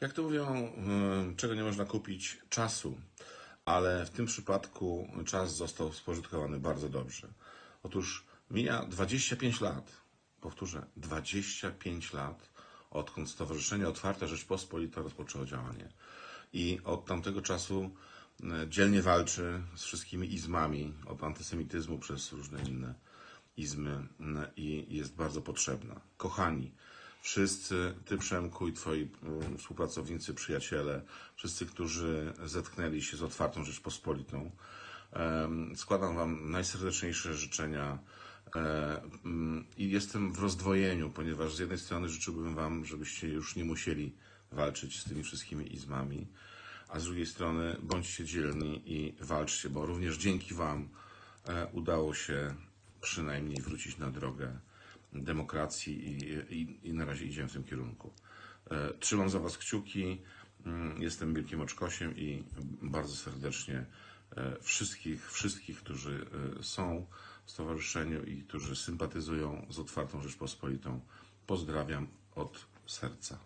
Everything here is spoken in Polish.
Jak to mówią, y, czego nie można kupić? Czasu. Ale w tym przypadku czas został spożytkowany bardzo dobrze. Otóż mija 25 lat, powtórzę, 25 lat, odkąd Stowarzyszenie Otwarta Rzeczpospolita rozpoczęło działanie. I od tamtego czasu y, dzielnie walczy z wszystkimi izmami, od antysemityzmu przez różne inne izmy y, i jest bardzo potrzebna. Kochani, wszyscy, Ty Przemku i Twoi y, współpracownicy, przyjaciele, wszyscy, którzy zetknęli się z otwartą Rzeczpospolitą, składam Wam najserdeczniejsze życzenia mm, i jestem w rozdwojeniu, ponieważ z jednej strony życzyłbym Wam, żebyście już nie musieli walczyć z tymi wszystkimi izmami, a z drugiej strony bądźcie dzielni i walczcie, bo również dzięki Wam e, udało się przynajmniej wrócić na drogę demokracji i, i, i na razie idziemy w tym kierunku. E, Trzymam za Was kciuki. Mm, Jestem Wielkim Oczkosiem i bardzo serdecznie e, wszystkich, wszystkich, którzy e, są w stowarzyszeniu i którzy sympatyzują z otwartą Rzeczpospolitą, pozdrawiam od serca.